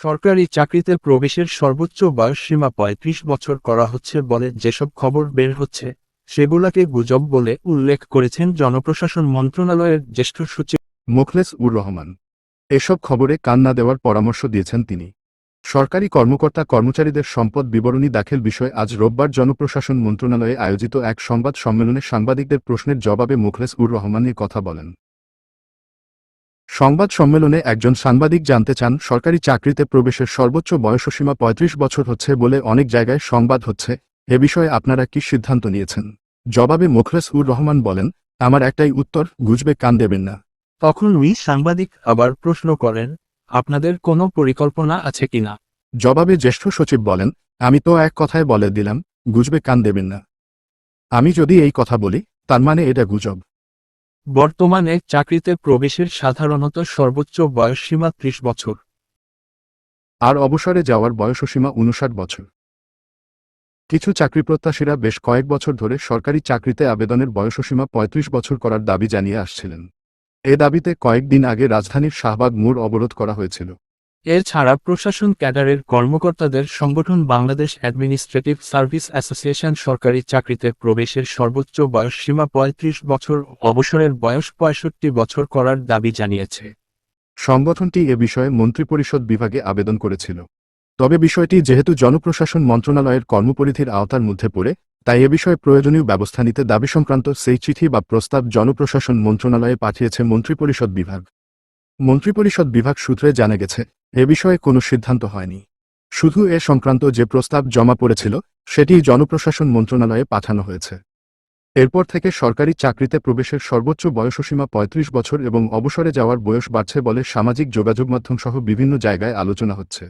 সরকারি চাকরিতে প্রবেশের সর্বোচ্চ বয়স সীমা পঁয়ত্রিশ বছর করা হচ্ছে বলে যেসব খবর বের হচ্ছে, সেগুলাকে গুজব বলে উল্লেখ করেছেন জনপ্রশাসন মন্ত্রণালয়ের জ্যেষ্ঠ সচিব মোখলেস উর রহমান। এসব খবরে কান না দেওয়ার পরামর্শ দিয়েছেন তিনি। সরকারি কর্মকর্তা কর্মচারীদের সম্পদ বিবরণী দাখিল বিষয়ে আজ রোববার জনপ্রশাসন মন্ত্রণালয়ে আয়োজিত এক সংবাদ সম্মেলনে সাংবাদিকদের প্রশ্নের জবাবে মুখলেস উর রহমান কথা বলেন। সংবাদ সম্মেলনে একজন সাংবাদিক জানতে চান সরকারি চাকরিতে প্রবেশের সর্বোচ্চ বয়সসীমা পঁয়ত্রিশ বছর হচ্ছে বলে অনেক জায়গায় সংবাদ হচ্ছে। এ বিষয়ে আপনারা কি সিদ্ধান্ত নিয়েছেন? জবাবে মুখলেস উর রহমান বলেন আমার একটাই উত্তর গুজবে কান দেবেন না। তখন উই সাংবাদিক আবার প্রশ্ন করেন আপনাদের কোনো পরিকল্পনা আছে কিনা জবাবে জ্যেষ্ঠ সচিব বলেন আমি তো এক কথায় বলে দিলাম গুজবে কান দেবেন না। আমি যদি এই কথা বলি তার মানে এটা গুজব। বর্তমানে চাকরিতে প্রবেশের সাধারণত সর্বোচ্চ বয়সসীমা ত্রিশ বছর। আর অবসরে যাওয়ার বয়সসীমা উনষাট বছর। কিছু চাকরি প্রত্যাশীরা বেশ কয়েক বছর ধরে সরকারি চাকরিতে আবেদনের বয়সসীমা ৩৫ বছর করার দাবি জানিয়ে আসছিলেন। এ দাবিতে কয়েকদিন আগে রাজধানীর শাহবাগ মোড় অবরোধ করা হয়েছিল। এছাড়া প্রশাসন ক্যাডারের কর্মকর্তাদের সংগঠন বাংলাদেশ অ্যাডমিনিস্ট্রেটিভ সার্ভিস অ্যাসোসিয়েশন সরকারি চাকরিতে প্রবেশের সর্বোচ্চ বয়স সীমা পঁয়ত্রিশ বছর, অবসরের বয়স পঁয়ষট্টি বছর করার দাবি জানিয়েছে। সংগঠনটি এ বিষয়ে মন্ত্রিপরিষদ বিভাগে আবেদন করেছিল। তবে বিষয়টি যেহেতু জনপ্রশাসন মন্ত্রণালয়ের কর্মপরিধির আওতার মধ্যে পড়ে, তাই এ বিষয়ে প্রয়োজনীয় ব্যবস্থা নিতে দাবি সংক্রান্ত সেই চিঠি বা প্রস্তাব জনপ্রশাসন মন্ত্রণালয়ে পাঠিয়েছে মন্ত্রিপরিষদ বিভাগ। মন্ত্রিপরিষদ বিভাগ সূত্রে জানা গেছে, এ বিষয়ে কোনো সিদ্ধান্ত হয়নি। শুধু এ সংক্রান্ত যে প্রস্তাব জমা পড়েছিল, সেটি জনপ্রশাসন মন্ত্রণালয়ে পাঠানো হয়েছে। এরপর থেকে সরকারি চাকরিতে প্রবেশের সর্বোচ্চ বয়সসীমা ৩৫ বছর এবং অবসরে যাওয়ার বয়স বাড়ছে বলে সামাজিক যোগাযোগ মাধ্যম সহ বিভিন্ন জায়গায় আলোচনা হচ্ছে।